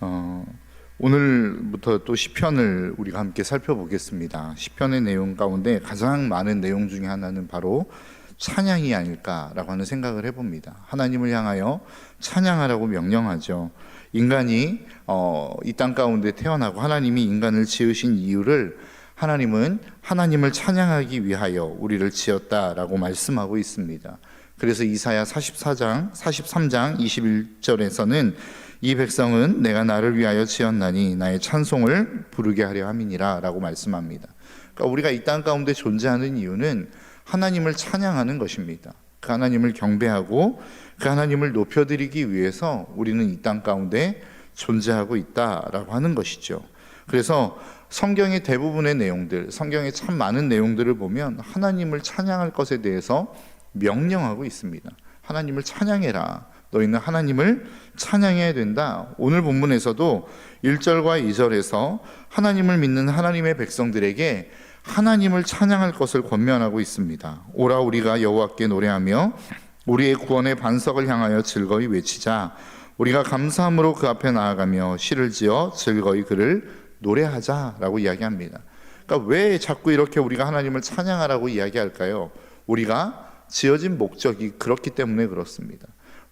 어, 오늘부터 또 시편을 우리가 함께 살펴보겠습니다. 시편의 내용 가운데 가장 많은 내용 중에 하나는 바로 찬양이 아닐까라고 하는 생각을 해봅니다. 하나님을 향하여 찬양하라고 명령하죠. 인간이 어, 이 땅 가운데 태어나고 하나님이 인간을 지으신 이유를 하나님은 하나님을 찬양하기 위하여 우리를 지었다라고 말씀하고 있습니다. 그래서 이사야 44장, 43장 21절에서는 이 백성은 내가 나를 위하여 지었나니 나의 찬송을 부르게 하려 함이니라라고 말씀합니다. 그러니까 우리가 이 땅 가운데 존재하는 이유는 하나님을 찬양하는 것입니다. 그 하나님을 경배하고 그 하나님을 높여드리기 위해서 우리는 이 땅 가운데 존재하고 있다라고 하는 것이죠. 그래서 성경의 대부분의 내용들, 성경의 참 많은 내용들을 보면 하나님을 찬양할 것에 대해서 명령하고 있습니다. 하나님을 찬양해라. 너희는 하나님을 찬양해야 된다. 오늘 본문에서도 1절과 2절에서 하나님을 믿는 하나님의 백성들에게 하나님을 찬양할 것을 권면하고 있습니다. 오라 우리가 여호와께 노래하며 우리의 구원의 반석을 향하여 즐거이 외치자. 우리가 감사함으로 그 앞에 나아가며 시를 지어 즐거이 그를 노래하자라고 이야기합니다. 그러니까 왜 자꾸 이렇게 우리가 하나님을 찬양하라고 이야기할까요? 우리가 지어진 목적이 그렇기 때문에 그렇습니다.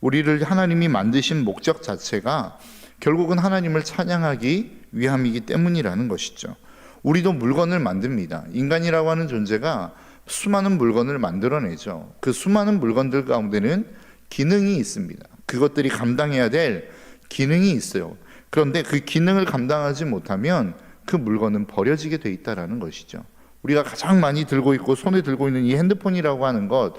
우리를 하나님이 만드신 목적 자체가 결국은 하나님을 찬양하기 위함이기 때문이라는 것이죠. 우리도 물건을 만듭니다. 인간이라고 하는 존재가 수많은 물건을 만들어내죠. 그 수많은 물건들 가운데는 기능이 있습니다. 그것들이 감당해야 될 기능이 있어요. 그런데 그 기능을 감당하지 못하면 그 물건은 버려지게 돼 있다라는 것이죠. 우리가 가장 많이 들고 있고 손에 들고 있는 이 핸드폰이라고 하는 것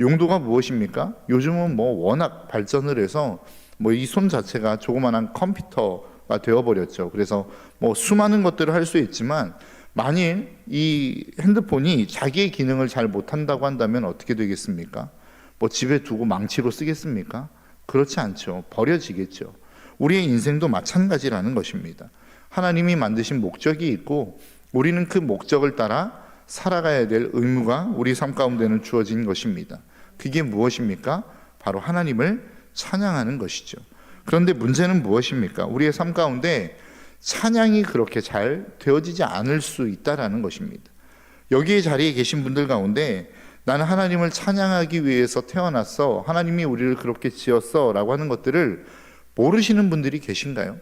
용도가 무엇입니까? 요즘은 뭐 워낙 발전을 해서 뭐 이 손 자체가 조그만한 컴퓨터가 되어버렸죠. 그래서 뭐 수많은 것들을 할 수 있지만 만일 이 핸드폰이 자기의 기능을 잘 못한다고 한다면 어떻게 되겠습니까? 뭐 집에 두고 망치로 쓰겠습니까? 그렇지 않죠. 버려지겠죠. 우리의 인생도 마찬가지라는 것입니다. 하나님이 만드신 목적이 있고 우리는 그 목적을 따라 살아가야 될 의무가 우리 삶 가운데는 주어진 것입니다. 그게 무엇입니까? 바로 하나님을 찬양하는 것이죠. 그런데 문제는 무엇입니까? 우리의 삶 가운데 찬양이 그렇게 잘 되어지지 않을 수 있다라는 것입니다. 여기에 자리에 계신 분들 가운데 나는 하나님을 찬양하기 위해서 태어났어. 하나님이 우리를 그렇게 지었어. 라고 하는 것들을 모르시는 분들이 계신가요?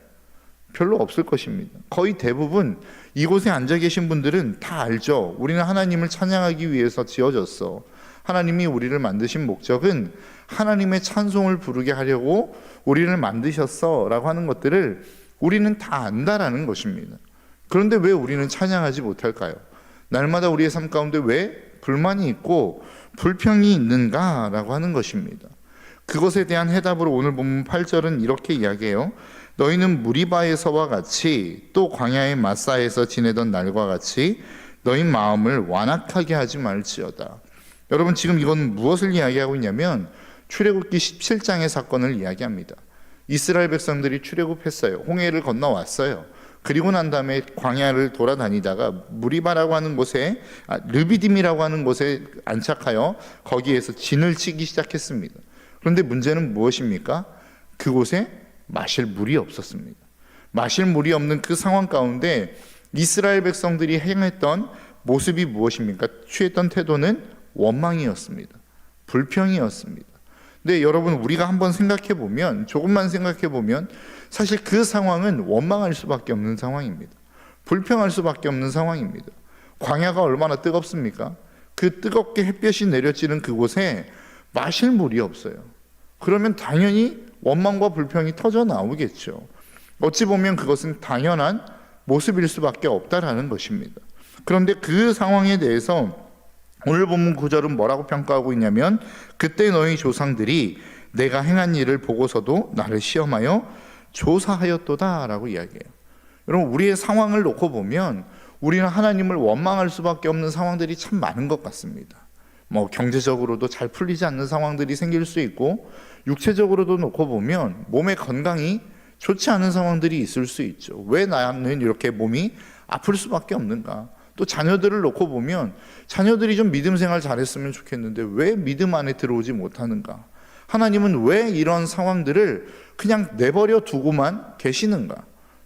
별로 없을 것입니다. 거의 대부분 이곳에 앉아 계신 분들은 다 알죠. 우리는 하나님을 찬양하기 위해서 지어졌어. 하나님이 우리를 만드신 목적은 하나님의 찬송을 부르게 하려고 우리를 만드셨어. 라고 하는 것들을 우리는 다 안다라는 것입니다. 그런데 왜 우리는 찬양하지 못할까요? 날마다 우리의 삶 가운데 왜 불만이 있고 불평이 있는가라고 하는 것입니다. 그것에 대한 해답으로 오늘 본문 8절은 이렇게 이야기해요. 너희는 무리바에서와 같이 또 광야의 마사에서 지내던 날과 같이 너희 마음을 완악하게 하지 말지어다. 여러분 지금 이건 무엇을 이야기하고 있냐면 출애굽기 17장의 사건을 이야기합니다. 이스라엘 백성들이 출애굽했어요. 홍해를 건너왔어요. 그리고 난 다음에 광야를 돌아다니다가 무리바라고 하는 곳에 아, 르비딤이라고 하는 곳에 안착하여 거기에서 진을 치기 시작했습니다. 그런데 문제는 무엇입니까? 그곳에 마실 물이 없었습니다. 마실 물이 없는 그 상황 가운데 이스라엘 백성들이 행했던 모습이 무엇입니까? 취했던 태도는 원망이었습니다. 불평이었습니다. 근데 여러분 우리가 한번 생각해 보면 조금만 생각해 보면 사실 그 상황은 원망할 수밖에 없는 상황입니다. 불평할 수밖에 없는 상황입니다. 광야가 얼마나 뜨겁습니까? 그 뜨겁게 햇볕이 내려지는 그곳에 마실 물이 없어요. 그러면 당연히 원망과 불평이 터져 나오겠죠. 어찌 보면 그것은 당연한 모습일 수밖에 없다라는 것입니다. 그런데 그 상황에 대해서 오늘 본문 구절은 뭐라고 평가하고 있냐면 그때 너희 조상들이 내가 행한 일을 보고서도 나를 시험하여 조사하였도다라고 이야기해요. 여러분 우리의 상황을 놓고 보면 우리는 하나님을 원망할 수밖에 없는 상황들이 참 많은 것 같습니다. 뭐 경제적으로도 잘 풀리지 않는 상황들이 생길 수 있고 육체적으로도 놓고 보면 몸의 건강이 좋지 않은 상황들이 있을 수 있죠. 왜 나는 이렇게 몸이 아플 수밖에 없는가? 또 자녀들을 놓고 보면 자녀들이 좀 믿음 생활 잘했으면 좋겠는데 왜 믿음 안에 들어오지 못하는가? 하나님은 왜 이런 상황들을 그냥 내버려 두고만 계시는가?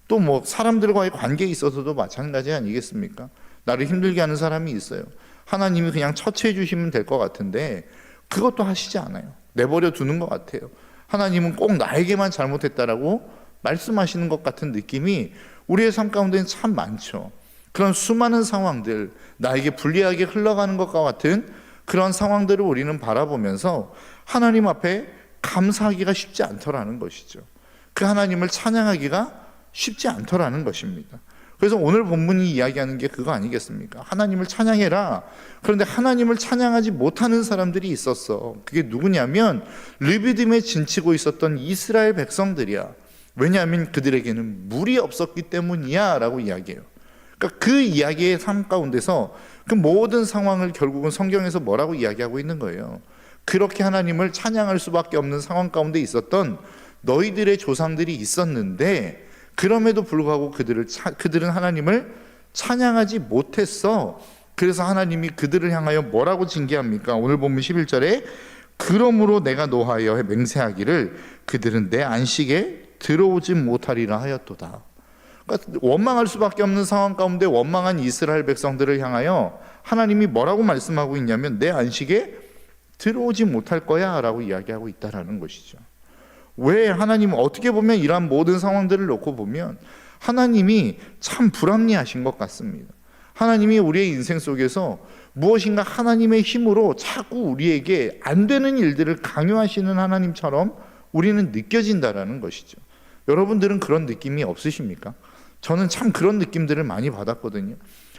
또 뭐 사람들과의 관계에 있어서도 마찬가지 아니겠습니까? 나를 힘들게 하는 사람이 있어요. 하나님이 그냥 처치해 주시면 될 것 같은데 그것도 하시지 않아요. 내버려 두는 것 같아요. 하나님은 꼭 나에게만 잘못했다라고 말씀하시는 것 같은 느낌이 우리의 삶 가운데는 참 많죠. 그런 수많은 상황들, 나에게 불리하게 흘러가는 것과 같은 그런 상황들을 우리는 바라보면서 하나님 앞에 감사하기가 쉽지 않더라는 것이죠. 그 하나님을 찬양하기가 쉽지 않더라는 것입니다. 그래서 오늘 본문이 이야기하는 게 그거 아니겠습니까? 하나님을 찬양해라. 그런데 하나님을 찬양하지 못하는 사람들이 있었어. 그게 누구냐면 르비딤에 진치고 있었던 이스라엘 백성들이야. 왜냐하면 그들에게는 물이 없었기 때문이야 라고 이야기해요. 그러니까 그 이야기의 삶 가운데서 그 모든 상황을 결국은 성경에서 뭐라고 이야기하고 있는 거예요. 그렇게 하나님을 찬양할 수밖에 없는 상황 가운데 있었던 너희들의 조상들이 있었는데 그럼에도 불구하고 그들을 차, 그들은 하나님을 찬양하지 못했어. 그래서 하나님이 그들을 향하여 뭐라고 징계합니까? 오늘 보면 11절에 그러므로 내가 노하여 맹세하기를 그들은 내 안식에 들어오지 못하리라 하였도다. 그러니까 원망할 수밖에 없는 상황 가운데 원망한 이스라엘 백성들을 향하여 하나님이 뭐라고 말씀하고 있냐면 내 안식에 들어오지 못할 거야라고 이야기하고 있다라는 것이죠. 왜 하나님은 어떻게 보면 이러한 모든 상황들을 놓고 보면 하나님이 참 불합리하신 것 같습니다. 하나님이 우리의 인생 속에서 무엇인가 하나님의 힘으로 자꾸 우리에게 안 되는 일들을 강요하시는 하나님처럼 우리는 느껴진다라는 것이죠. 여러분들은 그런 느낌이 없으십니까? 저는 참 그런 느낌들을 많이 받았거든요.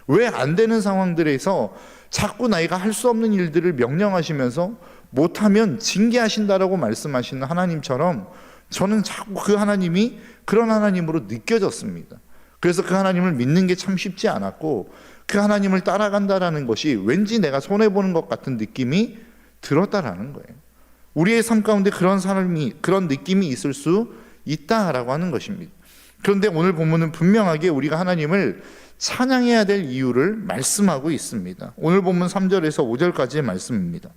왜 안 되는 상황들에서 자꾸 나이가 할 수 없는 일들을 명령하시면서 못하면 징계하신다라고 말씀하시는 하나님처럼 저는 자꾸 그 하나님이 그런 하나님으로 느껴졌습니다. 그래서 그 하나님을 믿는 게 참 쉽지 않았고 그 하나님을 따라간다라는 것이 왠지 내가 손해보는 것 같은 느낌이 들었다라는 거예요. 우리의 삶 가운데 그런 사람이, 그런 느낌이 있을 수 있다라고 하는 것입니다. 그런데 오늘 본문은 분명하게 우리가 하나님을 찬양해야 될 이유를 말씀하고 있습니다. 오늘 본문 3절에서 5절까지의 말씀입니다.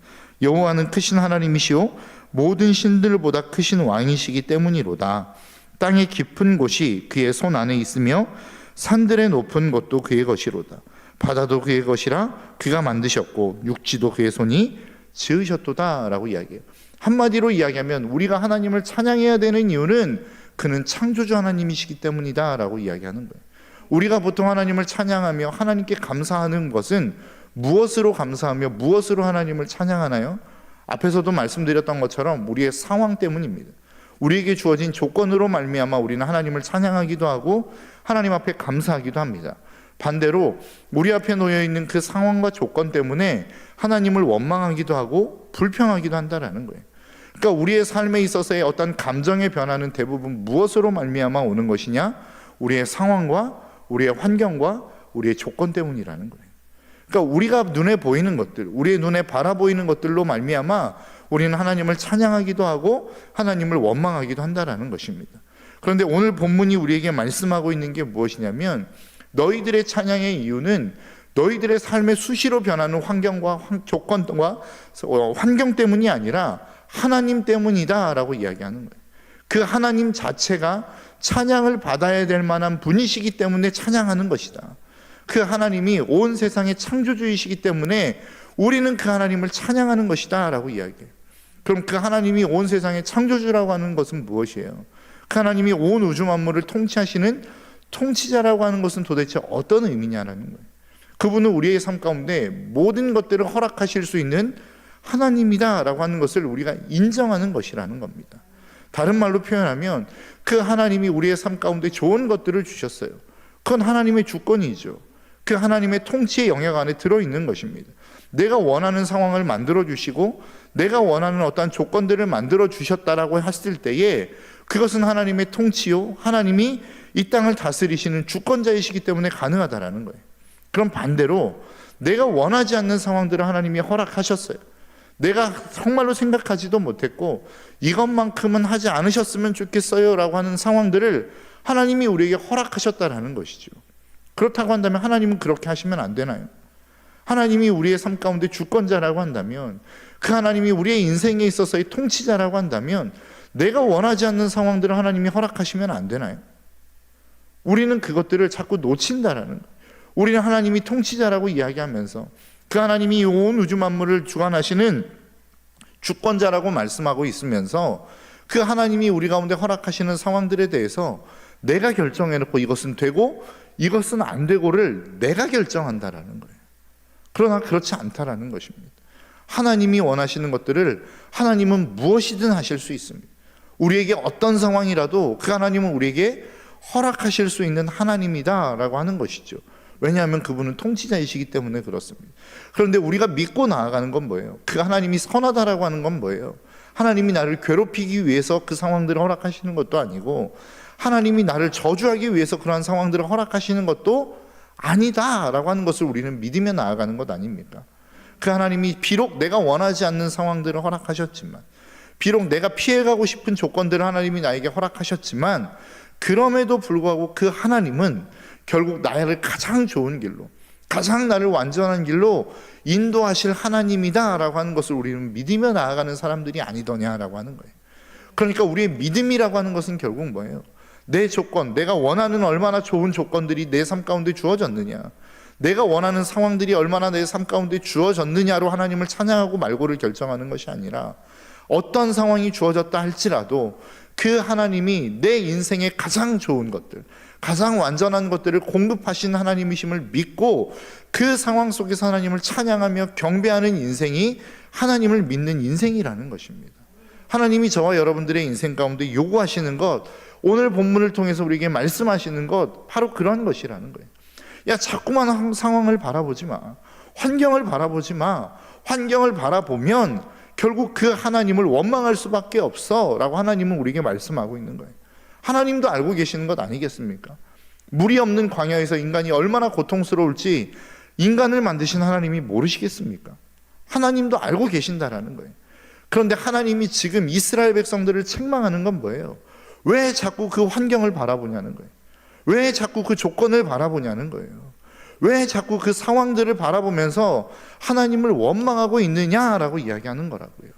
여호와는 크신 하나님이시요 모든 신들보다 크신 왕이시기 때문이로다. 땅의 깊은 곳이 그의 손 안에 있으며 산들의 높은 곳도 그의 것이로다. 바다도 그의 것이라 그가 만드셨고 육지도 그의 손이 지으셨도다라고 이야기해요. 한마디로 이야기하면 우리가 하나님을 찬양해야 되는 이유는 그는 창조주 하나님이시기 때문이다 라고 이야기하는 거예요. 우리가 보통 하나님을 찬양하며 하나님께 감사하는 것은 무엇으로 감사하며 무엇으로 하나님을 찬양하나요? 앞에서도 말씀드렸던 것처럼 우리의 상황 때문입니다. 우리에게 주어진 조건으로 말미암아 우리는 하나님을 찬양하기도 하고 하나님 앞에 감사하기도 합니다. 반대로 우리 앞에 놓여 있는 그 상황과 조건 때문에 하나님을 원망하기도 하고 불평하기도 한다라는 거예요. 그러니까 우리의 삶에 있어서의 어떤 감정의 변화는 대부분 무엇으로 말미암아 오는 것이냐? 우리의 상황과 우리의 환경과 우리의 조건 때문이라는 거예요. 그러니까 우리가 눈에 보이는 것들, 우리의 눈에 바라 보이는 것들로 말미암아 우리는 하나님을 찬양하기도 하고 하나님을 원망하기도 한다라는 것입니다. 그런데 오늘 본문이 우리에게 말씀하고 있는 게 무엇이냐면 너희들의 찬양의 이유는 너희들의 삶의 수시로 변하는 환경과 조건과 어, 환경 때문이 아니라 하나님 때문이다 라고 이야기하는 거예요. 그 하나님 자체가 찬양을 받아야 될 만한 분이시기 때문에 찬양하는 것이다. 그 하나님이 온 세상의 창조주이시기 때문에 우리는 그 하나님을 찬양하는 것이다 라고 이야기해요. 그럼 그 하나님이 온 세상의 창조주라고 하는 것은 무엇이에요? 그 하나님이 온 우주 만물을 통치하시는 통치자라고 하는 것은 도대체 어떤 의미냐라는 거예요. 그분은 우리의 삶 가운데 모든 것들을 허락하실 수 있는 하나님이다라고 하는 것을 우리가 인정하는 것이라는 겁니다. 다른 말로 표현하면 그 하나님이 우리의 삶 가운데 좋은 것들을 주셨어요. 그건 하나님의 주권이죠. 그 하나님의 통치의 영역 안에 들어있는 것입니다. 내가 원하는 상황을 만들어 주시고 내가 원하는 어떠한 조건들을 만들어 주셨다라고 했을 때에 그것은 하나님의 통치요. 하나님이 이 땅을 다스리시는 주권자이시기 때문에 가능하다라는 거예요. 그럼 반대로 내가 원하지 않는 상황들을 하나님이 허락하셨어요. 내가 정말로 생각하지도 못했고 이것만큼은 하지 않으셨으면 좋겠어요라고 하는 상황들을 하나님이 우리에게 허락하셨다라는 것이죠. 그렇다고 한다면 하나님은 그렇게 하시면 안 되나요? 하나님이 우리의 삶 가운데 주권자라고 한다면 그 하나님이 우리의 인생에 있어서의 통치자라고 한다면 내가 원하지 않는 상황들을 하나님이 허락하시면 안 되나요? 우리는 그것들을 자꾸 놓친다라는 거예요. 우리는 하나님이 통치자라고 이야기하면서 그 하나님이 이온 우주 만물을 주관하시는 주권자라고 말씀하고 있으면서 그 하나님이 우리 가운데 허락하시는 상황들에 대해서 내가 결정해놓고 이것은 되고 이것은 안 되고를 내가 결정한다라는 거예요. 그러나 그렇지 않다라는 것입니다. 하나님이 원하시는 것들을 하나님은 무엇이든 하실 수 있습니다. 우리에게 어떤 상황이라도 그 하나님은 우리에게 허락하실 수 있는 하나님이다라고 하는 것이죠. 왜냐하면 그분은 통치자이시기 때문에 그렇습니다. 그런데 우리가 믿고 나아가는 건 뭐예요? 그 하나님이 선하다라고 하는 건 뭐예요? 하나님이 나를 괴롭히기 위해서 그 상황들을 허락하시는 것도 아니고 하나님이 나를 저주하기 위해서 그러한 상황들을 허락하시는 것도 아니다라고 하는 것을 우리는 믿으며 나아가는 것 아닙니까? 그 하나님이 비록 내가 원하지 않는 상황들을 허락하셨지만 비록 내가 피해가고 싶은 조건들을 하나님이 나에게 허락하셨지만 그럼에도 불구하고 그 하나님은 결국 나를 가장 좋은 길로 가장 나를 완전한 길로 인도하실 하나님이다라고 하는 것을 우리는 믿으며 나아가는 사람들이 아니더냐라고 하는 거예요. 그러니까 우리의 믿음이라고 하는 것은 결국 뭐예요? 내 조건, 내가 원하는 얼마나 좋은 조건들이 내 삶 가운데 주어졌느냐. 내가 원하는 상황들이 얼마나 내 삶 가운데 주어졌느냐로 하나님을 찬양하고 말고를 결정하는 것이 아니라 어떤 상황이 주어졌다 할지라도 그 하나님이 내 인생에 가장 좋은 것들, 가장 완전한 것들을 공급하신 하나님이심을 믿고 그 상황 속에서 하나님을 찬양하며 경배하는 인생이 하나님을 믿는 인생이라는 것입니다. 하나님이 저와 여러분들의 인생 가운데 요구하시는 것, 오늘 본문을 통해서 우리에게 말씀하시는 것, 바로 그런 것이라는 거예요. 야, 자꾸만 상황을 바라보지 마. 환경을 바라보지 마. 환경을 바라보면 결국 그 하나님을 원망할 수밖에 없어. 라고 하나님은 우리에게 말씀하고 있는 거예요. 하나님도 알고 계시는 것 아니겠습니까? 물이 없는 광야에서 인간이 얼마나 고통스러울지 인간을 만드신 하나님이 모르시겠습니까? 하나님도 알고 계신다라는 거예요. 그런데 하나님이 지금 이스라엘 백성들을 책망하는 건 뭐예요? 왜 자꾸 그 환경을 바라보냐는 거예요. 왜 자꾸 그 조건을 바라보냐는 거예요. 왜 자꾸 그 상황들을 바라보면서 하나님을 원망하고 있느냐라고 이야기하는 거라고요.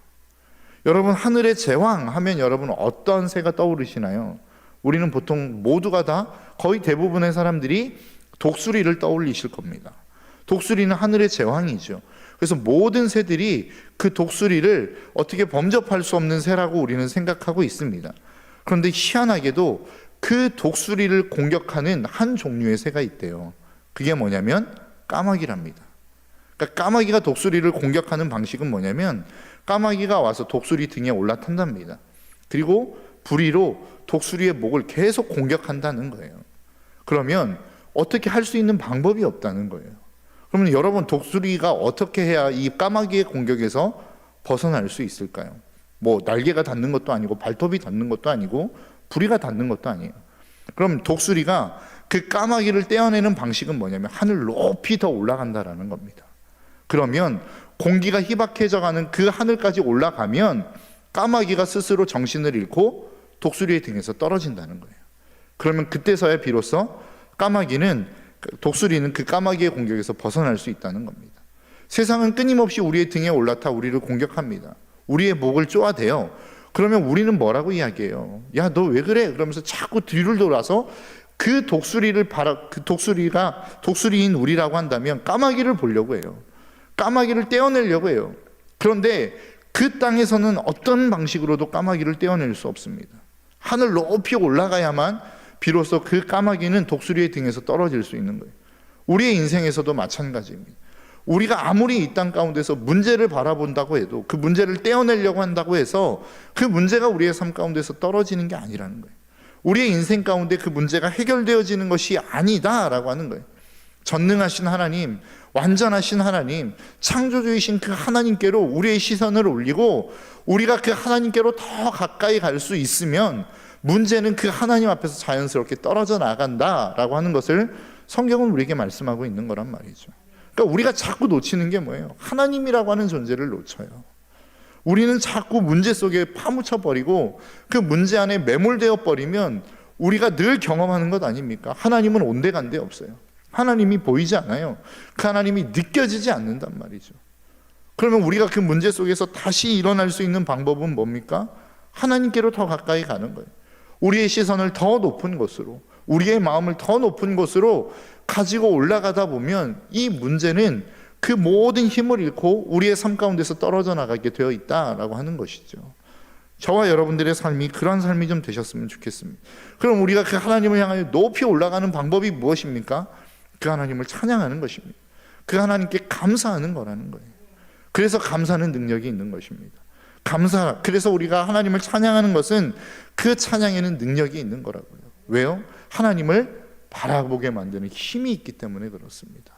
여러분 하늘의 제왕 하면 여러분 어떤 새가 떠오르시나요? 우리는 보통 모두가 다 거의 대부분의 사람들이 독수리를 떠올리실 겁니다. 독수리는 하늘의 제왕이죠. 그래서 모든 새들이 그 독수리를 어떻게 범접할 수 없는 새라고 우리는 생각하고 있습니다. 그런데 희한하게도 그 독수리를 공격하는 한 종류의 새가 있대요. 그게 뭐냐면 까마귀랍니다. 그러니까 까마귀가 독수리를 공격하는 방식은 뭐냐면 까마귀가 와서 독수리 등에 올라탄답니다. 그리고 부리로 독수리의 목을 계속 공격한다는 거예요. 그러면 어떻게 할 수 있는 방법이 없다는 거예요. 그러면 여러분 독수리가 어떻게 해야 이 까마귀의 공격에서 벗어날 수 있을까요? 뭐 날개가 닿는 것도 아니고 발톱이 닿는 것도 아니고 부리가 닿는 것도 아니에요. 그럼 독수리가 그 까마귀를 떼어내는 방식은 뭐냐면 하늘 높이 더 올라간다라는 겁니다. 그러면 공기가 희박해져 가는 그 하늘까지 올라가면 까마귀가 스스로 정신을 잃고 독수리의 등에서 떨어진다는 거예요. 그러면 그때서야 비로소 까마귀는 독수리는 그 까마귀의 공격에서 벗어날 수 있다는 겁니다. 세상은 끊임없이 우리의 등에 올라타 우리를 공격합니다. 우리의 목을 쪼아대요. 그러면 우리는 뭐라고 이야기해요? 야, 너 왜 그래? 그러면서 자꾸 뒤를 돌아서 그 독수리를 바라, 그 독수리가 독수리인 우리라고 한다면 까마귀를 보려고 해요. 까마귀를 떼어내려고 해요. 그런데 그 땅에서는 어떤 방식으로도 까마귀를 떼어낼 수 없습니다. 하늘 높이 올라가야만 비로소 그 까마귀는 독수리의 등에서 떨어질 수 있는 거예요. 우리의 인생에서도 마찬가지입니다. 우리가 아무리 이 땅 가운데서 문제를 바라본다고 해도 그 문제를 떼어내려고 한다고 해서 그 문제가 우리의 삶 가운데서 떨어지는 게 아니라는 거예요. 우리의 인생 가운데 그 문제가 해결되어지는 것이 아니다라고 하는 거예요. 전능하신 하나님, 완전하신 하나님, 창조주이신 그 하나님께로 우리의 시선을 올리고 우리가 그 하나님께로 더 가까이 갈 수 있으면 문제는 그 하나님 앞에서 자연스럽게 떨어져 나간다라고 하는 것을 성경은 우리에게 말씀하고 있는 거란 말이죠. 그러니까 우리가 자꾸 놓치는 게 뭐예요? 하나님이라고 하는 존재를 놓쳐요. 우리는 자꾸 문제 속에 파묻혀 버리고 그 문제 안에 매몰되어 버리면 우리가 늘 경험하는 것 아닙니까? 하나님은 온데간데 없어요. 하나님이 보이지 않아요. 그 하나님이 느껴지지 않는단 말이죠. 그러면 우리가 그 문제 속에서 다시 일어날 수 있는 방법은 뭡니까? 하나님께로 더 가까이 가는 거예요. 우리의 시선을 더 높은 곳으로, 우리의 마음을 더 높은 곳으로 가지고 올라가다 보면 이 문제는 그 모든 힘을 잃고 우리의 삶 가운데서 떨어져 나가게 되어 있다라고 하는 것이죠. 저와 여러분들의 삶이 그런 삶이 좀 되셨으면 좋겠습니다. 그럼 우리가 그 하나님을 향하여 높이 올라가는 방법이 무엇입니까? 그 하나님을 찬양하는 것입니다. 그 하나님께 감사하는 거라는 거예요. 그래서 감사하는 능력이 있는 것입니다. 감사. 그래서 우리가 하나님을 찬양하는 것은 그 찬양에는 능력이 있는 거라고요. 왜요? 하나님을 바라보게 만드는 힘이 있기 때문에 그렇습니다.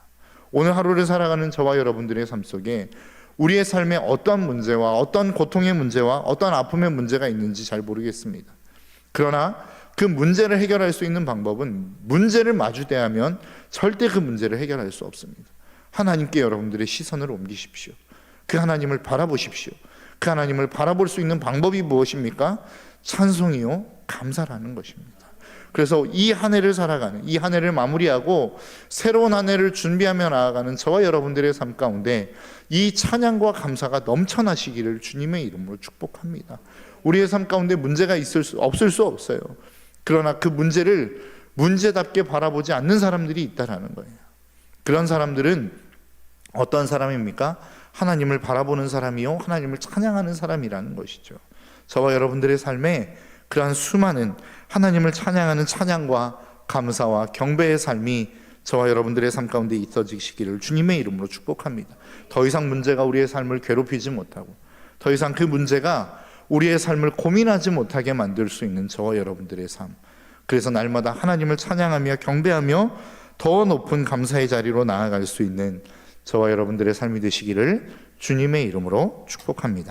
오늘 하루를 살아가는 저와 여러분들의 삶 속에 우리의 삶에 어떤 문제와 어떤 고통의 문제와 어떤 아픔의 문제가 있는지 잘 모르겠습니다. 그러나 그 문제를 해결할 수 있는 방법은 문제를 마주대하면 절대 그 문제를 해결할 수 없습니다. 하나님께 여러분들의 시선을 옮기십시오. 그 하나님을 바라보십시오. 그 하나님을 바라볼 수 있는 방법이 무엇입니까? 찬송이요, 감사라는 것입니다. 그래서 이 한 해를 살아가는, 이 한 해를 마무리하고 새로운 한 해를 준비하며 나아가는 저와 여러분들의 삶 가운데 이 찬양과 감사가 넘쳐나시기를 주님의 이름으로 축복합니다. 우리의 삶 가운데 문제가 있을 수, 없을 수 없어요. 그러나 그 문제를 문제답게 바라보지 않는 사람들이 있다라는 거예요. 그런 사람들은 어떤 사람입니까? 하나님을 바라보는 사람이요, 하나님을 찬양하는 사람이라는 것이죠. 저와 여러분들의 삶에 그러한 수많은 하나님을 찬양하는 찬양과 감사와 경배의 삶이 저와 여러분들의 삶 가운데 있어지시기를 주님의 이름으로 축복합니다. 더 이상 문제가 우리의 삶을 괴롭히지 못하고 더 이상 그 문제가 우리의 삶을 고민하지 못하게 만들 수 있는 저와 여러분들의 삶. 그래서 날마다 하나님을 찬양하며 경배하며 더 높은 감사의 자리로 나아갈 수 있는 저와 여러분들의 삶이 되시기를 주님의 이름으로 축복합니다.